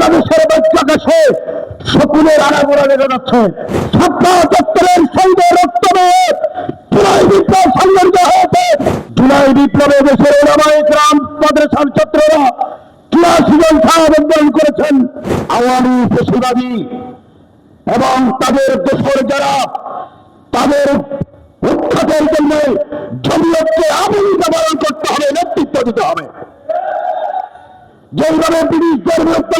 বাংলাদেশের বাচ্চাকাশে শকুনের আনাগোড়া লেগে যাচ্ছে ছাত্র চত্বরের সঙ্গে রক্ত জুলাই বিপ্লব সংগঠিত হয়েছে। জুলাই বিপ্লবে দেশের ওলামাই গ্রাম মাদ্রাসার ছাত্ররা চুরাশি জন সাহাব করেছেন। আওয়ামী পেশিবাদী এবং তাদের দেশের যারা তাদের উৎখাতের জন্য জমিয়তকে আমূলতা পালন করতে হবে, নেতৃত্ব দিতে হবে। যেইভাবে ব্রিটিশদের বিরুদ্ধে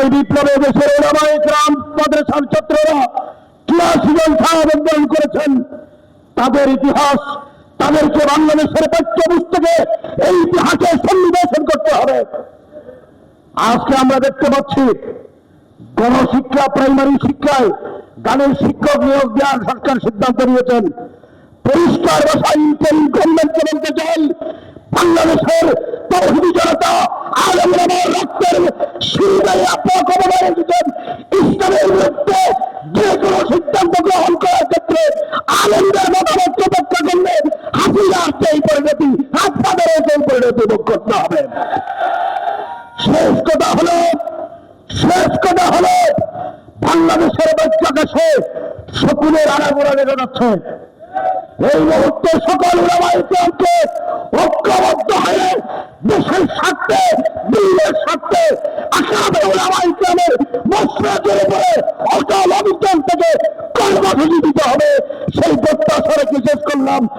জুলাই বিপ্লবে দেশের ওলামাই গ্রাম মাদ্রাসার ছাত্ররা চুরাশি জন সাহাব আন্দোলন করেছেন। তাদের ইতিহাস, তাদেরকে বাংলাদেশের পাঠ্য পুস্তকে এই ইতিহাসের সন্নিবেশন করতে হবে। আজকে আমরা দেখতে পাচ্ছি, গণশিক্ষা, প্রাইমারি শিক্ষায় গানের শিক্ষক নিয়োগ দেওয়ার সরকার সিদ্ধান্ত নিয়েছেন। পরিষ্কার ভাষায় ইন্টারিম গভর্নমেন্টকে বলতে চাই। বাংলাদেশের তৌহিদি জনতা রক্তের সুবিধায় আপনার ক্ষমতায় এসেছেন ইসলামের বিরুদ্ধে যে কোনো সিদ্ধান্ত গ্রহণ করার ক্ষেত্রে আলমদের মতামত উপেক্ষা করলে হাসিনার সেই পরিণতি আপনাদেরও সেই পরিণতি ভোগ করতে হবে। শেষ কথা হলো, শেষ কথা হলো, বাংলাদেশের বাচ্চাকাশে শকুনের আনাগোড়া লেগে যাচ্ছে এই মুহূর্তে সকল উলামাইকে ঐক্যবদ্ধ হয়ে দেশের আসামের ইসলামের উপরে অকাল থেকে কর্মসূচি দিতে হবে। সেই প্রত্যাশা রেখে শেষ করলাম।